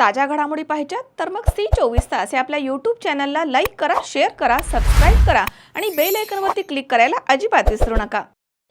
ताज्या घडामोडी पाहिजेत तर मग सी चोवीस तास या आपल्या यूट्यूब चॅनलला लाईक करा शेअर करा सबस्क्राईब करा आणि बेल आयकनवरती क्लिक करायला अजिबात विसरू नका.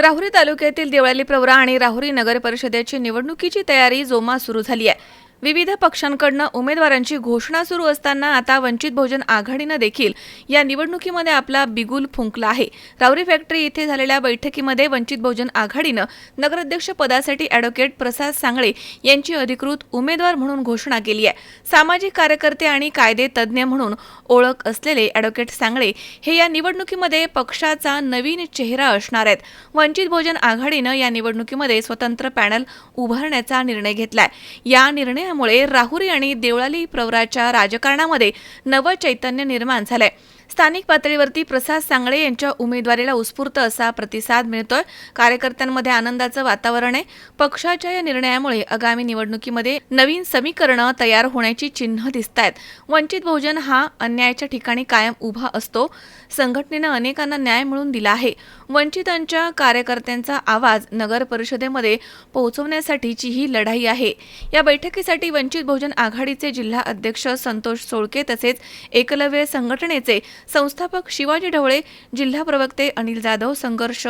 राहुरी तालुक्यातील देवळाली प्रवरा आणि राहुरी नगर परिषदेची निवडणुकीची तयारी जोमा सुरू झाली आहे. विविध पक्षांकडनं उमेदवारांची घोषणा सुरू असताना आता वंचित बहुजन आघाडीनं देखील या निवडणुकीमध्ये आपला बिगुल फुंकला आहे. रावरी फॅक्टरी इथे झालेल्या बैठकीमध्ये वंचित बहुजन आघाडीनं नगराध्यक्ष पदासाठी अॅडव्होकेट प्रसाद सांगळे यांची अधिकृत उमेदवार म्हणून घोषणा केली आहे. सामाजिक कार्यकर्ते आणि कायदे तज्ज्ञ म्हणून ओळख असलेले अॅडव्होकेट सांगळे हे या निवडणुकीमध्ये पक्षाचा नवीन चेहरा असणार आहेत. वंचित बहुजन आघाडीनं या निवडणुकीमध्ये स्वतंत्र पॅनल उभारण्याचा निर्णय घेतलाय. या निर्णय निर्णयामुळे राहुरी आणि देवळाली प्रवराच्या राजकारणामध्ये नवं चैतन्य निर्माण झालंय. स्थानिक पातळीवरती प्रसाद सांगळे यांच्या उमेदवारीला उत्स्फूर्त असा प्रतिसाद मिळतोय. कार्यकर्त्यांमध्ये आनंदाचं वातावरण आहे. पक्षाच्या या निर्णयामुळे आगामी निवडणुकीमध्ये नवीन समीकरणं तयार होण्याची चिन्ह दिसत आहेत वंचित बहुजन हा अन्यायाच्या ठिकाणी कायम उभा असतो. संघटनेनं अनेकांना न्याय मिळवून दिला आहे. वंचितांच्या कार्यकर्त्यांचा आवाज नगर परिषदेमध्ये पोहोचवण्यासाठीची ही लढाई आहे. या बैठकीसाठी वंचित बहुजन आघाडीचे जिल्हा अध्यक्ष संतोष सोळके तसेच एकलव्य संघटनेचे संस्थापक शिवाजी ढवळे जिल्हा प्रवक्ते अनिल जाधव संघर्ष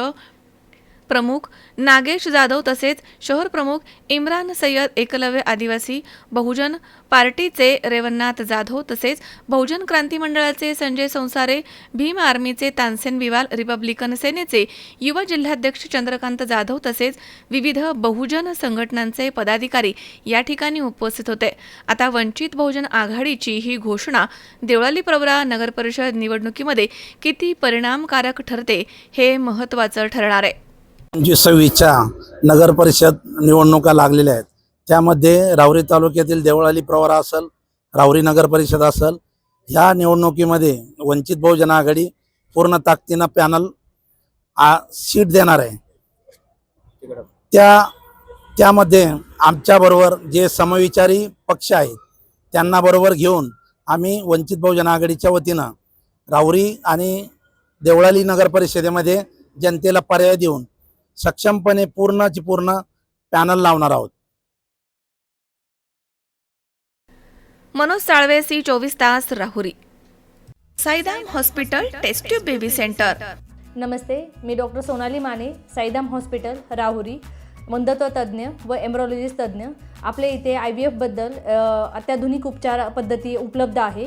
प्रमुख नागेश जाधव तसेच शहर प्रमुख इम्रान सय्यद एकलव्य आदिवासी बहुजन पार्टीचे रेवन्नाथ जाधव तसेच बहुजन क्रांती मंडळाचे संजय संसारे भीम आर्मीचे तानसेन विवाल रिपब्लिकन सेनेचे युवा जिल्हाध्यक्ष चंद्रकांत जाधव तसेच विविध बहुजन संघटनांचे पदाधिकारी या ठिकाणी उपस्थित होते. आता वंचित बहुजन आघाडीची ही घोषणा देवळाली प्रवरा नगरपरिषद निवडणुकीमध्ये किती परिणामकारक ठरते हे महत्त्वाचं ठरणार आहे. जी सव्वीसच्या नगरपरिषद निवडणुका लागलेल्या आहेत. त्यामध्ये राहुरी तालुक्यातील देवळाली प्रवरा असेल राहुरी नगर परिषद असेल ह्या निवडणुकीमध्ये वंचित बहुजन आघाडी पूर्ण ताकदीनं पॅनल आ सीट देणार आहे. त्या त्यामध्ये आमच्याबरोबर जे समविचारी पक्ष आहेत त्यांना बरोबर घेऊन आम्ही वंचित बहुजन आघाडीच्या वतीनं राहुरी आणि देवळाली नगर परिषदेमध्ये जनतेला पर्याय देऊन सक्षमपणे पूर्णची पूर्ण पॅनल लावणार आहोत. मनोज साळवे सी चोवीस तास Rahuri. Saidam hospital test tube baby centre. नमस्ते मी डॉक्टर सोनाली माने साईदाम हॉस्पिटल राहुरी. मंदत्व तज्ज्ञ व एम्ब्रॉलॉजिस्ट तज्ज्ञ. आपल्या इथे आय व्ही एफबद्दल अत्याधुनिक उपचार पद्धती उपलब्ध आहे.